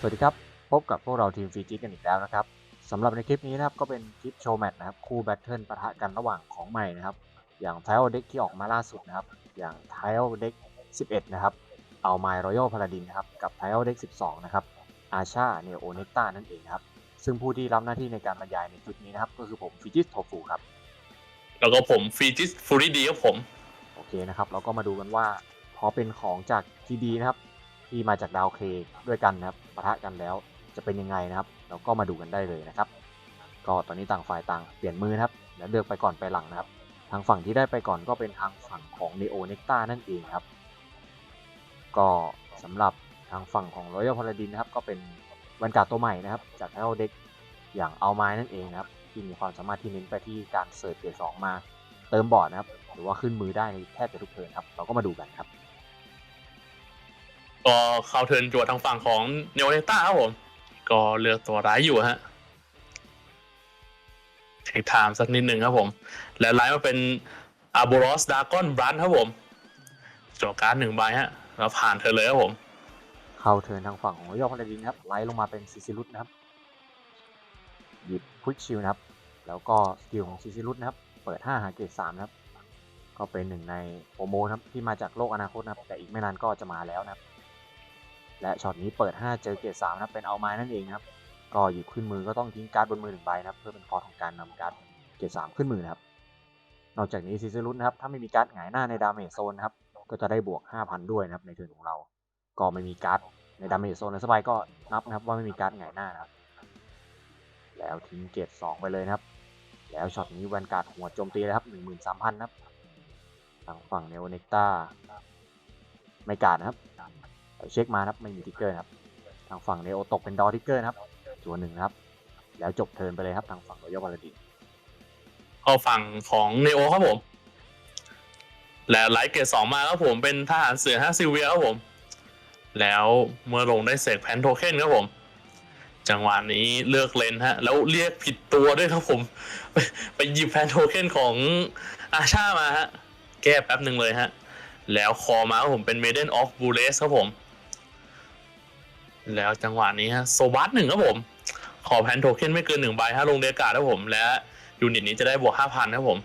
สวัสดีครับ พบกับพวกเราทีมฟีจิกันอีกแล้วนะครับสำหรับในคลิปนี้นะครับก็เป็นคลิปโชว์แมตช์นะครับคู่แบทเทิลปะทะกันระหว่างของใหม่นะครับ อย่างไทโอเด็กที่ออกมาล่าสุดนะครับ อย่างไทโอเด็ก11 นะครับ เอาไมรอยัลพาราดินนะครับ กับไทโอเด็ก12 นะครับ อาชาเนโอเนกตานั่นเองครับ ซึ่งผู้ที่รับหน้าที่ในการบรรยายในคลิปนี้นะครับ ก็คือผมฟิจิสโทฟูครับ แล้วก็ผมฟีจิสฟูริดีครับผม โอเคนะครับ เราก็มาดูกันว่าพอเป็นของจากทีดีนะครับ ที่มาจากดาวเคด้วยกันนะครับปะทะกันแล้วจะเป็นยังไงนะครับ เราก็มาดูกันได้เลยนะครับ ก็ตอนนี้ต่างฝ่ายต่างเปลี่ยนมือนะครับ แล้วเลือกไปก่อนไปหลังนะครับ ทางฝั่งที่ได้ไปก่อนก็เป็นทางฝั่งของ Neo n e c t a นั่นเองครับ ก็สำหรับทางฝั่งของ Royal Paladin นะครับ ก็เป็นวันการตัวใหม่นะครับ จากไทโอเด็กอย่างเอาไม้นั่นเองนะครับ ที่มีความสามารถที่เน้นไปที่การเสิร์ชเกียร์สองมา เติมบอร์ดนะครับ หรือว่าขึ้นมือได้ในแทบจะทุกเทิร์นครับ เราก็มาดูกันครับ ก็เข้าเทินจั่วทางฝั่งของเนโอเนต้าครับผม ก็เลือกตัวร้ายอยู่ฮะเทคไทม์สักนิดหนึ่งครับผม แล้วไลน์มาเป็นอาร์โบรอสดากอนบรันครับผมจั่วการ์ดหนึ่งใบฮะแล้วผ่านเธอเลยครับผม เข้าเทินทางฝั่งของยอดพลดินครับ ไล่ลงมาเป็นซิซิลุสนะครับ หยิบควิกชิลนะครับ แล้วก็สกิลของซิซิลุสนะครับ เปิด 5 หาเกรด3นะครับ ก็เป็นหนึ่งในโปรโมนะครับที่มาจากโลกอนาคตนะครับ แต่อีกไม่นานก็จะมาแล้วนะครับ และช็อตนี้เปิด 5 เจอเกรด3นะครับเป็นเอาไม้นั่นเองครับ ก็หยิบขึ้นมือก็ต้องทิ้งการ์ดบนมือหนึ่งใบนะครับ เพื่อเป็นคอของการนำการ์ดเกรด3ขึ้นมือนะครับ นอกจากนี้ซิซิลุสนะครับถ้าไม่มีการ์ดหงายหน้าในดาเมจโซนนะครับก็จะได้บวก 5,000 ด้วยนะครับในเทิร์นของเรา ก็ไม่มีการ์ดในดาเมจโซนในสบายก็นับนะครับว่าไม่มีการ์ดหงายหน้านะครับ แล้วทิ้งเกต2ไปเลยนะครับ แล้วช็อตนี้แวนการ์ดหัวโจมตีเลยครับ13,000นะครับทางฝั่งเนโอเนกตาไม่การ์ดนะครับ เช็คมานะครับไม่มีทิกเกอร์ครับทางฝั่งเนโอตกเป็นดอทิกเกอร์นะครับตัวหนึ่งครับ แล้วจบเทินไปเลยครับทางฝั่งรอยัลบาลดินเข้าฝั่งของเนโอครับผม และไลท์เกรดสองมาครับผมเป็นทหารเสือฮะซิเวียครับผม แล้วเมื่อลงได้เสกแพนโทเค็นครับผม จังหวะนี้เลือกเลนฮะ แล้วเรียกผิดตัวด้วยครับผม ไปหยิบแพนโทเค็นของอาชามาฮะ แก้แป๊บหนึ่งเลยฮะ แล้วคอมาครับผมเป็น Maiden of b u l e s ครับผม แล้วจังหวะนี้ฮะโซบัสหนึ่งครับผม ขอแพนโทเค็นไม่เกินหนึ่งใบฮะลงเดกาครับผม และยูนิตนี้จะได้บวกห้าพันครับผม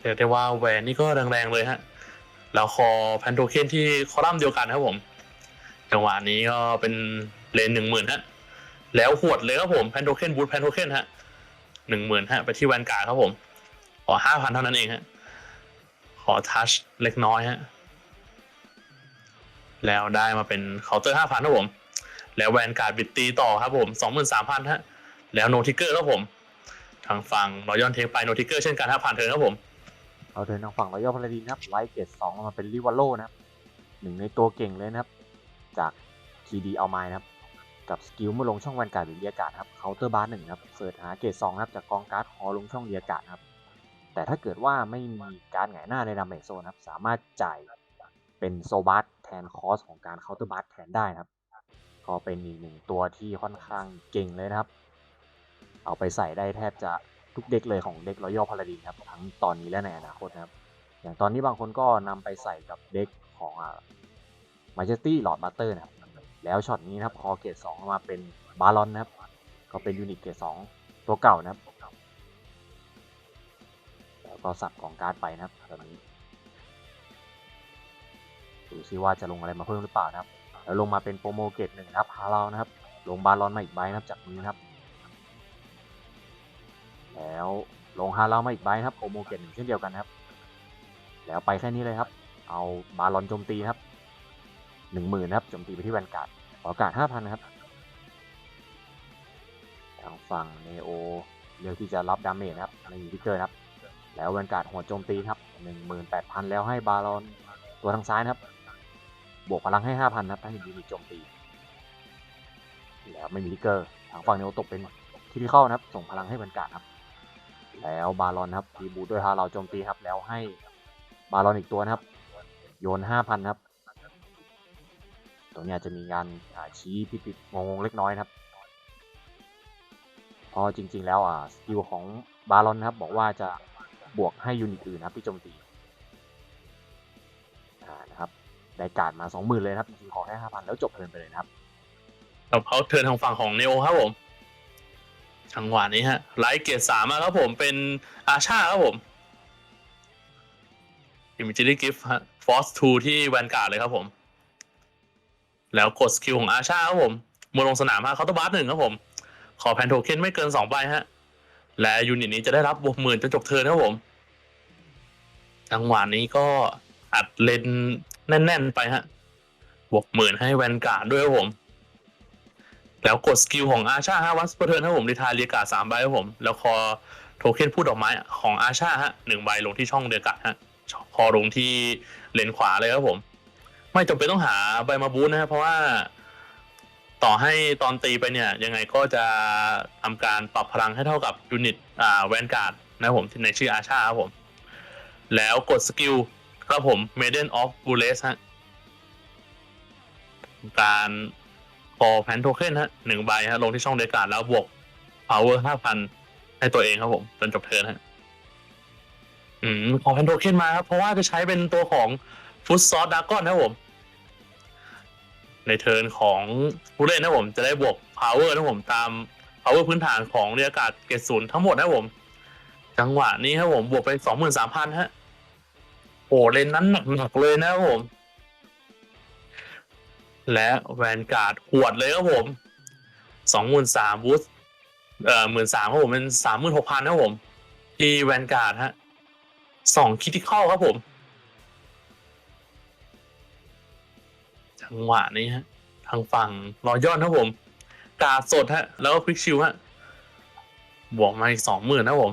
เรียกได้ว่าแวนนี่ก็แรงๆเลยฮะแล้วคอแพนโทเค็นที่คอลัมน์เดียวกันครับผม จังหวะนี้ก็เป็นเลนหนึ่งหมื่นฮะแล้วหวดเลยครับผมแพนโทเค็นบูทแพนโทเค็นฮะหนึ่งหมื่นฮะไปที่แวนการ์ดครับผม ขอห้าพันเท่านั้นเองฮะขอทัชเล็กน้อยฮะ แล้วได้มาเป็นเคาน์เตอร์ห้าพันครับผม แล้วแวนการ์ดบิดตีต่อครับผมสองหมื่นสามพันฮะ แล้วโนทิเกอร์ครับผม ทางฝั่งรอยอนเทคไปโนทิเกอร์เช่นกันห้าพันเทิร์นครับผม เอาเทิร์นทางฝั่งรอยัลพาราดินนะครับไลท์เกต2มาเป็นลิวาโลนะครับหนึ่งในตัวเก่งเลยนะครับ จากทีดีเอาไม้นะครับ กับสกิลเมื่อลงช่องแวนการ์ดหรือเรียกการ์ดครับเคาน์เตอร์บาร์หนึ่งครับเสิร์ชหาเกตสองครับจากกองการ์ดคอลงช่องเรียกการ์ดครับแต่ถ้าเกิดว่าไม่มีการหงายหน้าในดาเมจโซนครับ สามารถจ่ายเป็นโซบัส นคอสของการเคาน์เตอร์บาร์แทนได้นะครับ ก็เป็นอีกหนึ่งตัวที่ค่อนข้างเก่งเลยนะครับ เอาไปใส่ได้แทบจะทุกเด็กเลยของเด็กรอยัลพาราดินครับทั้งตอนนี้และในอนาคตนะครับ อย่างตอนนี้บางคนก็นำไปใส่กับเด็กของอ่ามาเจสตี้หลอดบัตเตอร์นะครับแล้วช็อตนี้นะครับคอเกตสองมาเป็นบาลอนนะครับก็เป็นยูนิตเกตสองตัวเก่านะครับแล้วก็สับของการ์ดไปนะครับตอนนี้ ดูซิว่าจะลงอะไรมาเพิ่มหรือเปล่านะครับ แล้วลงมาเป็นโปรโมเกตหนึ่งนะครับฮารานะครับ ลงบาลอนมาอีกใบนะครับจากมือนะครับ แล้วลงฮารามาอีกใบนะครับโปรโมเกตหนึ่งเช่นเดียวกันครับ แล้วไปแค่นี้เลยครับ เอาบาลอนโจมตีครับหนึ่งหมื่นครับโจมตีไปที่แวนการ์ดขอกาศห้าพันนะครับทางฝั่งเนโอเลือกที่จะรับดาเมจนะครับไม่มีทิเกอร์ครับ แล้วแวนการ์ดหัวโจมตีครับหนึ่งหมื่นแปดพันแล้วให้บาลอนตัวทางซ้ายครับ บวกพลังให้ห้าพันนะครับถ้าเห็นยูนิตโจมตีแล้วไม่มีทิกเกอร์ทางฝั่งเนโอตกเป็นคิริเข้านะครับ ส่งพลังให้แวนการครับ แล้วบาลอนครับรีบูด้วยฮาเราโจมตีครับ แล้วให้บาลอนอีกตัวนะครับ โยนห้าพันครับตรงนี้จะมีการาชี้ผิดๆงงๆเล็กน้อยนะครับเพราะจริง ๆ แล้วอ่าสกิลของบาลอนนะครับ บอกว่าจะบวกให้ยูนิตอื่นครับที่โจมตีนะครับ ได้การ์ดมา20,000เลยครับจริงๆขอแค่5,000แล้วจบเทินไปเลยนะครับแล้วเขาเทินทางฝั่งของเนโอครับผมจังหวะนี้ฮะไลท์เกียร์สามครับผมเป็นอาชาครับผมอิมิจิลี่กิฟต์ฮะฟอสทูที่แวนการ์ดเลยครับผม แล้วกดสกิลของอาชาครับผมมือลงสนามฮะเขาต้องบัสหนึ่งครับผม ขอแพนโทเค็นไม่เกินสองใบฮะ และยูนิตนี้จะได้รับบวกหมื่นจนจบเทิร์นครับผมจังหวะนี้ก็อัดเลน แน่น ๆ ไปฮะ บวกหมื่นให้แวนการ์ดด้วยครับผม แล้วกดสกิลของอาชาฮะวัสเปอร์เทินครับผมดิทาเรียกาสามใบครับผม แล้วคอโทเค็นพูดดอกไม้ของอาชาฮะหนึ่งใบลงที่ช่องเดียกาศฮะ คอลงที่เลนขวาเลยครับผม ไม่จำเป็นต้องหาใบมาบูทนะครับเพราะว่าต่อให้ตอนตีไปเนี่ยยังไงก็จะทำการปรับพลังให้เท่ากับยูนิตอ่าแวนการ์ดนะครับผมในชื่ออาชาครับผม แล้วกดสกิล ครับผม Maiden of b u l l e s ฮะการพอแพนโทเค็นฮะหนึ่งใบฮะลงที่ช่องเดการ์ดแล้วบวก power ห้าพันให้ตัวเองครับผม จนจบเทิร์นฮะ อืม ขอแพนโทเค็นมาครับ เพราะว่าจะใช้เป็นตัวของฟุตซอสดากอนครับผม ในเทิร์นของผู้เล่นนะผม จะได้บวก power นะผม ตาม power พื้นฐานของเรียกาศเกรดศูนย์ทั้งหมดนะผม จังหวะนี้ครับผม บวกไปสองหมื่นสามพันฮะ โอ้เลนนั้นหนักๆเลยนะครับผม และแวนการ์ดหวดเลยครับผมสองหมื่นสามบูสเอ่อหมื่นสามครับผมเป็นสามหมื่นหกพันครับผมที่แวนการ์ดฮะสองคิติคอลครับผม จังหวะนี้ฮะ ทางฝั่งรอยอนครับผม กาสดฮะ แล้วก็ควิกชิลฮะ บวกมาอีกสองหมื่นนะผม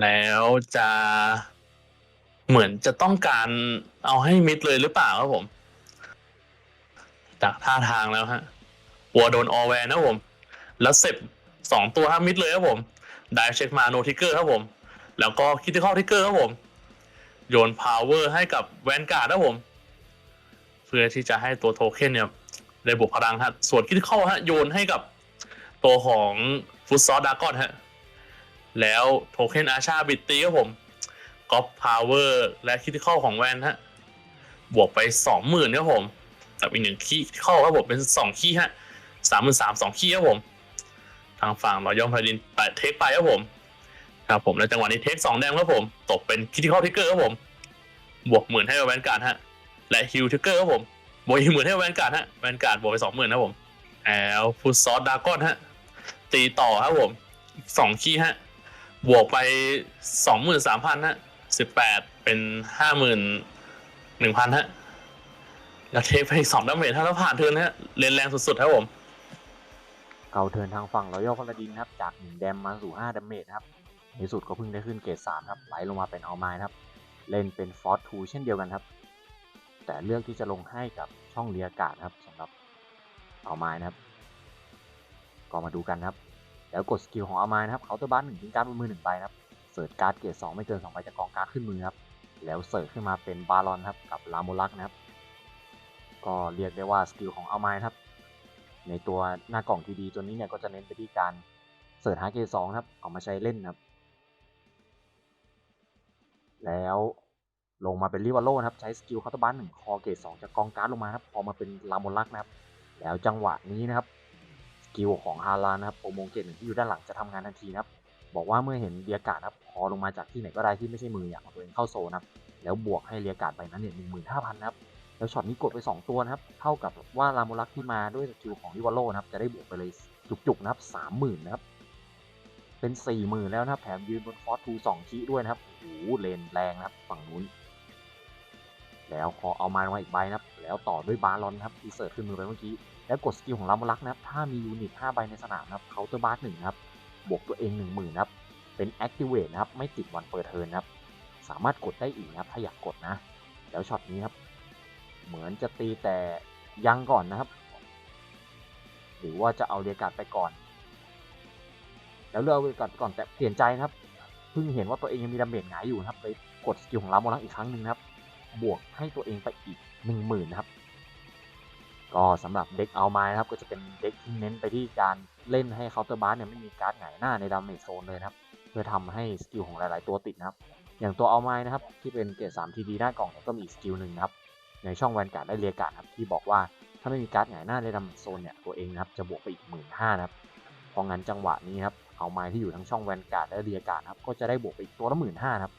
แล้วจะเหมือนจะต้องการเอาให้มิดเลยหรือเปล่าครับผมจากท่าทางแล้วฮะวัวโดนออแวนนะผม แล้วเสร็จสองตัวห้ามิดเลยครับผมได้เช็คมาโนทิกเกอร์ครับผม แล้วก็คิติคอลทิกเกอร์ครับผม โยนพาวเวอร์ให้กับแวนการ์ดครับผม เพื่อที่จะให้ตัวโทเค็นเนี่ยได้บวกพลังฮะส่วนคิติคอลฮะโยนให้กับตัวของฟุตซอสดากอนฮะ แล้วโทเค็นอาชาบิตตีครับผมก๊อปพาวเวอร์และคิติคอลของแวนฮะ บวกไปสองหมื่นครับผมกับอีกหนึ่งคีย์ข้อครับผมเป็นสองคีย์ฮะสามหมื่นสามสองคีย์ครับผม ทางฝั่งเราย่อมพาดินไปเทคไปครับผม ครับผมแล้วจังหวะนี้เทคสองแดงครับผม ตกเป็นคิติคอลทิกเกอร์ครับผม บวกหมื่นให้กับแวนการ์ดฮะ และฮิวทิกเกอร์ครับผม บวกอีกหมื่นให้กับแวนการ์ดฮะ แวนการ์ดบวกไปสองหมื่นครับผม แอลฟุตซอสดากอนฮะ ตีต่อครับผมสองคีย์ฮะ บวกไปสองหมื่นสามพันฮะสิบแปดเป็นห้าหมื่นหนึ่งพันฮะ แล้วเทไปสองดาเมจถ้าเราผ่านเทิร์นฮะเลนแรงสุดๆครับผม เกาเทิร์นทางฝั่งรอยัลพาลาดินครับ จาก1แดมมาสู่5ดาเมจครับในสุดก็เพิ่งได้ขึ้นเกรด3ครับไหลลงมาเป็นเอาไม้นะครับ เล่นเป็นฟอร์ t ทูเช่นเดียวกันครับ แต่เลือกที่จะลงให้กับช่องเรียกาศครับสำหรับเอาไม้นะครับ ก็มาดูกันครับ แล้วกดสกิลของเอาม้นะครับเขาน์เตอร์บัสหนึ่งทิ้งการ์ดบนมือหนึ่งใบครับเสิร์ชการ์ดเกรดสองไม่เกินสองใบจากกองการ์ดขึ้นมือครับแล้วเสิร์ชขึ้นมาเป็นบารอนครับกับลาโมลักนะครับก็เรียกได้ว่าสกิลของเอาม้นครับในตัวหน้ากล่องทีดีตัวนี้เนี่ยก็จะเน้นไปที่การเสิร์ชหาเกรดสองครับเอามาใช้เล่นครับ แล้วลงมาเป็นริวาโลนะครับใช้สกิลคาร์ตบันหนึ่งคอเกรดสองจากกองการ์ดลงมาครับพอมาเป็นลาโมลักนะครับแล้วจังหวะนี้นะครับ กิลของฮาลานนะครับโปรโมงเกตหนึ่งที่อยู่ด้านหลังจะทำงานทันทีนะครับ บอกว่าเมื่อเห็นเรียกาศนะครับพอลงมาจากที่ไหนก็ได้ที่ไม่ใช่มืออย่างเอาตัวเองเข้าโซนนะครับแล้วบวกให้เรียกาศไปนั้นเนี่ยหนึ่งหมื่นห้าพันนะครับแล้วช็อตนี้กดไป 2 ตัวนะครับเท่ากับว่าลาโมลักที่มาด้วยสกิลของริวาโลนะครับจะได้บวกไปเลยจุกๆนะครับสามหมื่นนะครับเป็นสี่หมื่นแล้วนะครับแถมยืนบนฟอสทูสองคีด้วยนะครับโอ้โหเลนแรงนะครับฝั่งนู้นแล้วพอเอามาลงมาอีกใบนะครับ แล้วต่อด้วยบาลอนครับที่เสิร์ฟขึ้นมือไปเมื่อกี้ แล้วกดสกิลของลามลักนะครับ ถ้ามียูนิต5ใบในสนามครับเคาน์เตอร์บาร์หนึ่งครับ บวกตัวเอง 1 0,000นครับ เป็นแอคทีเวตนะครับ ไม่ติดวันเปิดเทิร์นครับ สามารถกดได้อีกนะครับ ถ้าอยากกดนะ แล้วช็อตนี้ครับ เหมือนจะตีแต่ยังก่อนนะครับ หรือว่าจะเอาเรียกาศไปก่อน แล้วเลือกเอาเรียกาศไปก่อนแต่เปลี่ยนใจนะครับเพิ่งเห็นว่าตัวเองยังมีดาเมจหงายอยู่นะครับเลยกดสกิลของลามลักอีกครั้งหนึ่งนะครับ บวกให้ตัวเองไปอีก หนึ่งหมื่นนะครับ ก็สำหรับเด็กเอาไม้นะครับ ก็จะเป็นเด็กที่เน้นไปที่การเล่นให้เคาน์เตอร์บาร์เนี่ยไม่มีการ์ดหงายหน้าในดาเมจโซนเลยนะครับ เพื่อทำให้สกิลของหลาย ๆ ตัวติดนะครับ อย่างตัวเอาไม้นะครับที่เป็นเกรด3 TD หน้ากล่องเนี่ยก็มีอีกสกิลหนึ่งนะครับในช่องแวนการ์ดได้เรียการ์ดครับที่บอกว่าถ้าไม่มีการ์ดหงายหน้าในดาเมจโซนเนี่ยตัวเองนะครับจะบวกไปอีกหมื่นห้านะครับเพราะงั้นจังหวะนี้ครับเอาไม้ที่อยู่ทั้งช่องแวนการ์ดและเรียการ์ดครับก็จะได้บวกไปอีกตัวละหมื่นห้าครับ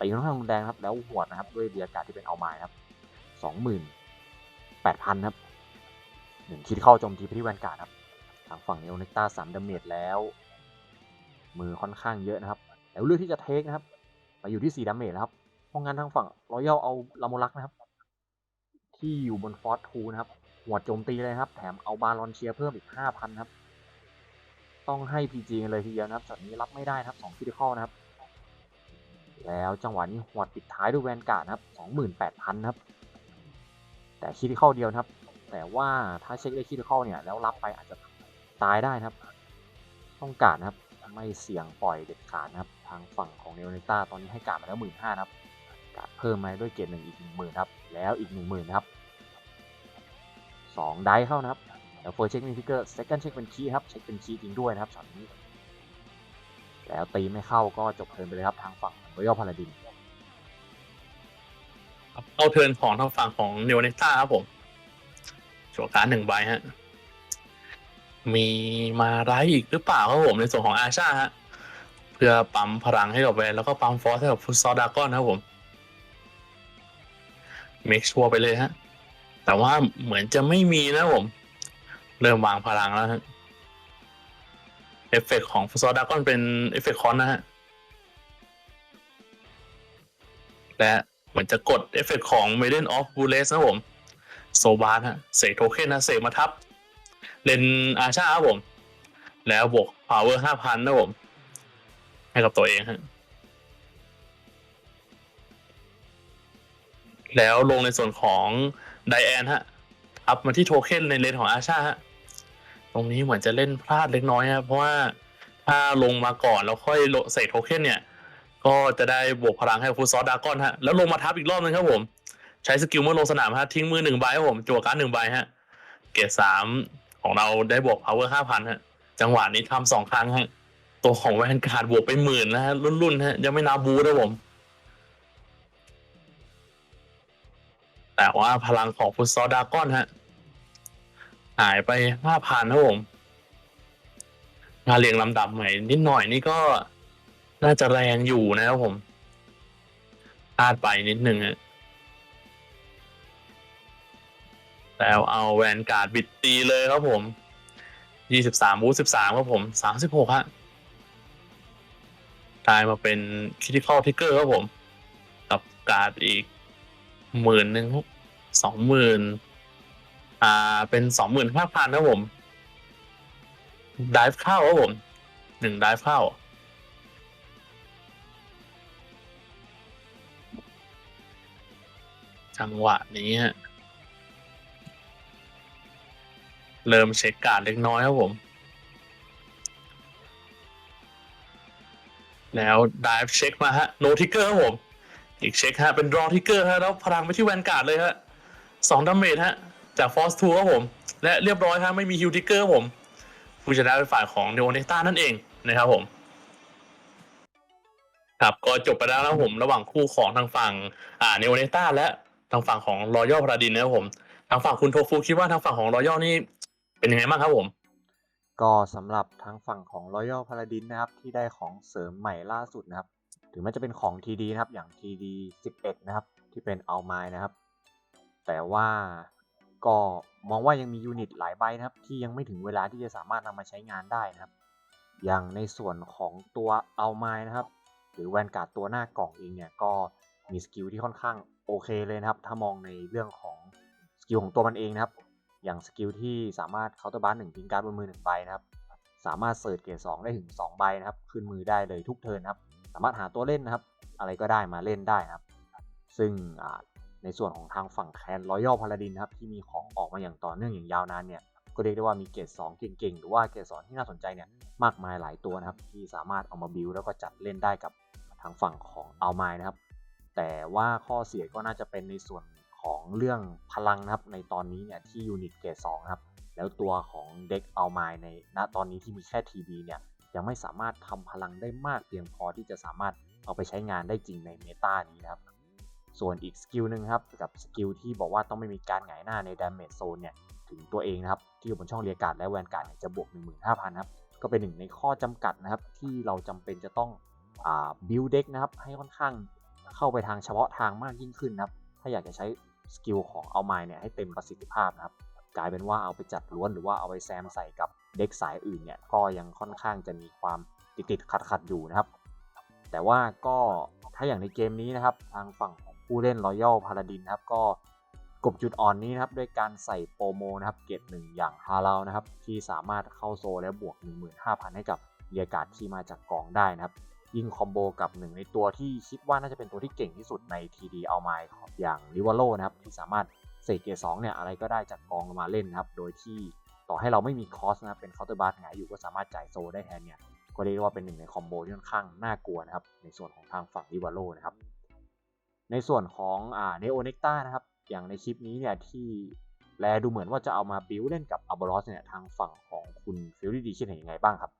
ตีค่อนข้างแรงครับแล้วหวนะครับด้วยเรียการ์ดที่เป็นเอาไม้ครับ สองหมื่นแปดพันครับหนึ่งคิดเข้าโจมตีไปที่แวนการ์ดครับ ทางฝั่งเนโอเนกตาสามดาเมจแล้ว มือค่อนข้างเยอะนะครับ แล้วเลือกที่จะเทคนะครับไปอยู่ที่4ดาเมจแล้วครับเพราะงั้นทางฝั่งรอยัลเอาลาโมลักนะครับ ที่อยู่บนฟอร์ทูนะครับ หัวดโจมตีเลยครับ แถมเอาบาลอนเชียเพิ่มอีก5,000ครับ ต้องให้ PG กันเลยทีเดียวนะครับช็อตนี้รับไม่ได้นะครับ2คิดเข้านะครับ แล้วจังหวะนี้หัวดปิดท้ายด้วยแวนการ์ดนะครับ28,000ครับ แต่คิดเข้าเดียวครับ แต่ว่าถ้าเช็คได้คิดเข้าเนี่ยแล้วรับไปอาจจะตายได้นะครับ ต้องการนะครับไม่เสี่ยงปล่อยเด็ดขาดนะครับ ทางฝั่งของเนโอเนต้าตอนนี้ให้การมาแล้วหมื่นห้านะครับ การดเพิ่มมาด้วยเกรดหนึ่งอีกหนึ่งหมื่นครับ แล้วอีกหนึ่งหมื่นครับสองได้เข้านะครับแล้วเฟิร์สเช็คมีฟิกเกอร์เซคันด์เช็คเป็นคีย์ครับ เช็คเป็นคีย์จริงด้วยนะครับช็อตนี้ แล้วตีไม่เข้าก็จบเทิร์นไปเลยครับทางฝั่งรอยัลพาลาดิน เข้าเทิร์นของทางฝั่งของเนวเนต้าครับผมจั่วการหนึ่งใบฮะ มีมาไรอีกหรือเปล่าครับผมในส่วนของอาชาฮะ เพื่อปั๊มพลังให้กับแวนแล้วก็ปั๊มฟอสให้กับฟุตซอลดากอนครับผมเมคชัวร์ไปเลยฮะ แต่ว่าเหมือนจะไม่มีนะผม เริ่มวางพลังแล้วฮะ เอฟเฟกต์ของฟุตซอลดากอนเป็นเอฟเฟกต์คอนนะฮะ และ มือนจะกดเอฟเฟกต์ของ Maiden of b u l l e s นะผม โซบาร์ฮะเสกโทเค็นนะเสกมาทับ เลนอาชาครับผม แล้วบวก power ห้าพันนะผม ให้กับตัวเองฮะแล้วลงในส่วนของไดแอนฮะอัพมาที่โทเค็นในเลนของอาชาฮะตรงนี้เหมือนจะเล่นพลาดเล็กน้อยฮะเพราะว่าถ้าลงมาก่อนแล้วค่อยใส่โทเค็นเนี่ย ก็จะได้บวกพลังให้ฟูซอสดากอนฮะแล้วลงมาทับอีกรอบนึงครับผม ใช้สกิลเมื่อลงสนามฮะทิ้งมือหนึ่งใบครับผมจั่วการ์ดหนึ่งใบฮะ เกรดสามของเราได้บวก power ห้าพันฮะ จังหวะนี้ทำสองครั้งฮะ ตัวของแวนการ์ดบวกไปหมื่นนะฮะรุ่นๆฮะยังไม่นับบูนะผม แต่ว่าพลังของฟุตซอลดากอนฮะหายไปห้าพันครับผมงานเรียงลำดับใหม่นิดหน่อยนี่ก็ น่าจะแรงอยู่นะครับผมพลาดไปนิดนึงฮะแล้วเอาแวนการ์ดบิดตีเลยครับผมยี่สิบสามบูสิบสามครับผมสามสิบหกฮะกลายมาเป็นคิติคอลทิกเกอร์ครับผม กับการ์ดอีกหมื่นหนึ่งสองหมื่นอ่า เป็นสองหมื่นห้าพันครับผมดิฟเข้าครับผมหนึ่งดิฟเข้า จังหวะนี้ฮะเริ่มเช็คการเล็กน้อยครับผม แล้วดิฟเช็คมาฮะโนทิกเกอร์ครับผม อีกเช็คฮะ เป็นรอทิกเกอร์ฮะ แล้วพลังไปที่แวนการ์ดเลยฮะสองดาเมจฮะ จากฟอสทูครับผม และเรียบร้อยฮะ ไม่มีฮิวทิกเกอร์ครับผม ผู้ชนะเป็นฝ่ายของเนโอเนต้านั่นเองนะครับผมครับก็จบไปแล้วนะครับผม ระหว่างคู่ของทางฝั่งอ่าเนโอเนต้าและ ทางฝั่งของรอยัลพาราดินนะครับผม ทางฝั่งคุณโทฟูคิดว่าทางฝั่งของรอยัลนี่เป็นยังไงบ้างครับผม ก็สำหรับทางฝั่งของ Royal Paladin นะครับที่ได้ของเสริมใหม่ล่าสุดนะครับ ถึงแม้จะเป็นของ TD นะครับอย่าง TD 11 นะครับ ที่เป็นเอาไม้นะครับ แต่ว่าก็มองว่ายังมียูนิตหลายใบนะครับ ที่ยังไม่ถึงเวลาที่จะสามารถนำมาใช้งานได้นะครับ อย่างในส่วนของตัวเอาไม้นะครับ หรือแวนการ์ดตัวหน้ากล่องเองเนี่ยก็มีสกิลที่ค่อนข้าง โอเคเลยนะครับ ถ้ามองในเรื่องของสกิลของตัวมันเองนะครับ อย่างสกิลที่สามารถเคาน์เตอร์บาร์หนึ่งทิ้งการ์ดบนมือหนึ่งใบนะครับ สามารถเสิร์ชเกรดสองได้ถึง2ใบนะครับ ขึ้นมือได้เลยทุกเทิร์นครับ สามารถหาตัวเล่นนะครับ อะไรก็ได้มาเล่นได้นะครับ ซึ่งในส่วนของทางฝั่งแคนรอยัลพาลาดินนะครับที่มีของออกมาอย่างต่อเนื่องอย่างยาวนานเนี่ยก็เรียกได้ว่ามีเกรด2เก่งๆ หรือว่าเกรด2ที่น่าสนใจเนี่ยมากมายหลายตัวนะครับ ที่สามารถเอามาบิวแล้วก็จัดเล่นได้กับทางฝั่งของเอาไม้นะครับ แต่ว่าข้อเสียก็น่าจะเป็นในส่วนของเรื่องพลังนะครับในตอนนี้เนี่ยที่ยูนิตเกรด2ครับ แล้วตัวของเด็กเอาไมในณตอนนี้ที่มีแค่ TB เนี่ยยังไม่สามารถทำพลังได้มากเพียงพอที่จะสามารถเอาไปใช้งานได้จริงในเมตานี้นะครับ ส่วนอีกสกิลหนึ่งครับกับสกิลที่บอกว่าต้องไม่มีการหงายหน้าในดาเมจโซนเนี่ยถึงตัวเองนะครับ ที่อยู่บนช่องเรียกการ์ดและแวนการ์ดเนี่ยจะบวก 15,000ครับก็เป็นหนึ่งในข้อจำกัดนะครับที่เราจำเป็นจะต้องบิลเด็กนะครับให้ค่อนข้าง เข้าไปทางเฉพาะทางมากยิ่งขึ้นนะครับ ถ้าอยากจะใช้สกิลของเอาไมเนี่ยให้เต็มประสิทธิภาพนะครับ กลายเป็นว่าเอาไปจัดล้วนหรือว่าเอาไปแซมใส่กับเด็กสายอื่นเนี่ยก็ยังค่อนข้างจะมีความติดติดขัดขัดๆอยู่นะครับ แต่ว่าก็ถ้าอย่างในเกมนี้นะครับ ทางฝั่งของผู้เล่น Royal Paladin นครับก็กบจุดอ่อนนี้นะครับด้วยการใส่โปรโมนะครับเกรดหนึ่งอย่างฮารานะครับที่สามารถเข้าโซลและบวก 15,000 ให้กับเรียกการ์ดที่มาจากกองได้นะครับ ยิงคอมโบกับหนึ่งในตัวที่คิดว่าน่าจะเป็นตัวที่เก่งที่สุดใน TD เอาไมอย่างริว a โลนะครับที่สามารถเศษเกสองเนี่ยอะไรก็ได้จากกองมาเล่นนะครับโดยที่ต่อให้เราไม่มีคอสนะครับเป็นเคาน์เตอร์บาร์หงายอยู่ก็สามารถจ่ายโซได้แทนเนี่ยก็เรียกว่าเป็นหนึ่งในคอมโบที่ค่อนข้างน่ากลัวนะครับในส่วนของทางฝั่งดิวาโลนะครับในส่วนของอ่าเนโอเนกตานะครับอย่างในคลิปนี้เนี่ยที่แลดูเหมือนว่าจะเอามาบิวเล่นกับอัลบรอสเนี่ยทางฝั่งของคุณฟิลลี่ดีคิดเห็นยังไงบ้างครับ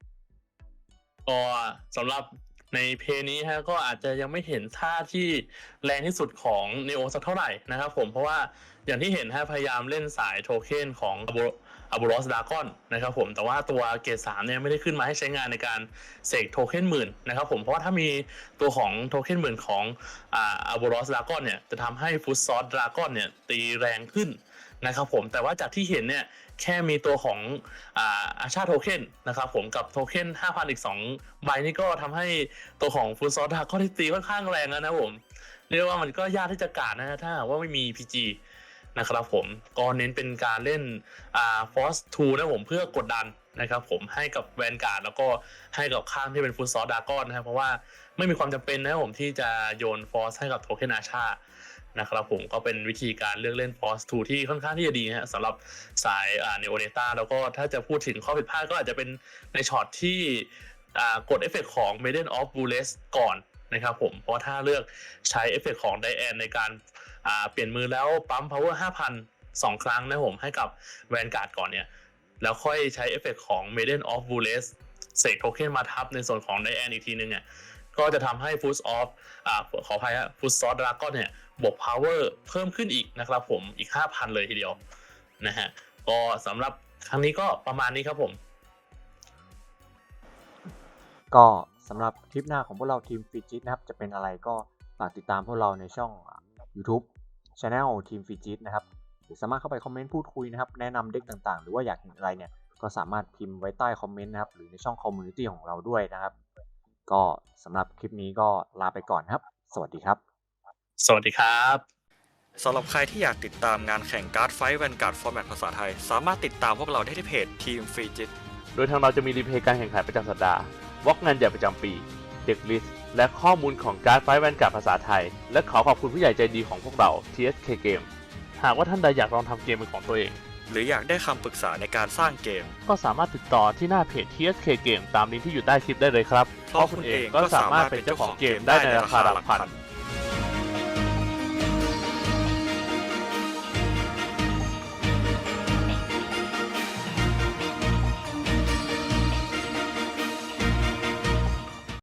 ก็สำหรับ ในเพลย์นี้ฮะก็อาจจะยังไม่เห็นท่าที่แรงที่สุดของเนโอสักเท่าไหร่นะครับผมเพราะว่าอย่างที่เห็นฮะพยายามเล่นสายโทเค็นของอับูรอสดากอนนะครับผมแต่ว่าตัวเกรดสามเนี่ยไม่ได้ขึ้นมาให้ใช้งานในการเสกโทเค็นหมื่นนะครับผมเพราะว่าถ้ามีตัวของโทเค็นหมื่นของอับูรอสดากอนเนี่ยจะทำให้ฟุตซอสดากอนเนี่ยตีแรงขึ้น นะครับผมแต่ว่าจากที่เห็นเนี่ยแค่มีตัวของอาชาโทเค็นนะครับผมกับโทเค็น5,000 อีก 2 ใบนี่ก็ทำให้ตัวของฟูซอสดาก็ที่ตีค่อนข้างแรงแล้วนะผม เรียกว่ามันก็ยากที่จะการนะถ้าว่าไม่มี PG นะครับผมก็เน้นเป็นการเล่นฟอสทูนะผมเพื่อกดดันนะครับผมให้กับแวนการ์ดแล้วก็ให้กับข้างที่เป็นฟูซอสดากอนนะครับเพราะว่าไม่มีความจำเป็นนะครับผมที่จะโยนฟอสให้กับโทเค็นอาชา นะครับผมก็เป็นวิธีการเลือกเล่น Force 2 ที่ค่อนข้างที่จะดีฮะสำหรับสายอ่า Neo Data แล้วก็ถ้าจะพูดถึงข้อผิดพลาดก็อาจจะเป็นในช็อตที่อ่ากดเอฟเฟกของ Maiden of b u l l e s ก่อนนะครับผมเพราะถ้าเลือกใช้เอฟเฟกของ Diane ในการอ่าเปลี่ยนมือแล้วปั๊ม power 5,000สองครั้งนะผมให้กับ Vanguard ก่อนเนี่ยแล้วค่อยใช้เอฟเฟกของ Maiden of b u l l e s เสกโทเค็นมาทับในส่วนของ Diane อีกทีนึงอะก็จะทำให้ Foot of อ่าขออภัยฮะ Foot Sword Dragon เนี่ย บวก power เพิ่มขึ้นอีกนะครับผมอีก 5,000 เลยทีเดียวนะฮะก็สำหรับครั้งนี้ก็ประมาณนี้ครับผม ก็สำหรับคลิปหน้าของพวกเราทีมฟิจิตนะครับ จะเป็นอะไรก็ฝากติดตามพวกเราในช่อง YouTube Channel ทีมฟิจิตนะครับสามารถเข้าไปคอมเมนต์พูดคุยนะครับ แนะนำเด็กต่างๆ หรือว่าอยากเห็นอะไรเนี่ย ก็สามารถพิมพ์ไว้ใต้คอมเมนต์นะครับ หรือในช่องคอมมูนิตี้ของเราด้วยนะครับ ก็สำหรับคลิปนี้ก็ลาไปก่อนครับ สวัสดีครับ สวัสดีครับสำหรับใครที่อยากติดตามงานแข่งการ์ดไฟแวนการ์ดฟอร์แมตภาษาไทย สามารถติดตามพวกเราได้ที่เพจทีมฟรีจิตโดยทางเราจะมีรีเพย์การแข่งขันประจำสัปดาห์วอกงานใหญ่ประจำปี เด็กลิสต์และข้อมูลของการ์ดไฟแวนการ์ดภาษาไทย และขอขอบคุณผู้ใหญ่ใจดีของพวกเรา TSK Game หากว่าท่านใดอยากลองทำเกมเป็นของตัวเอง หรืออยากได้คำปรึกษาในการสร้างเกม ก็สามารถติดต่อที่หน้าเพจ TSK Game ตามลิงก์ที่อยู่ใต้คลิปได้เลยครับเพราะคุณเองก็สามารถเป็นเจ้าของเกมได้ในราคาหลักพัน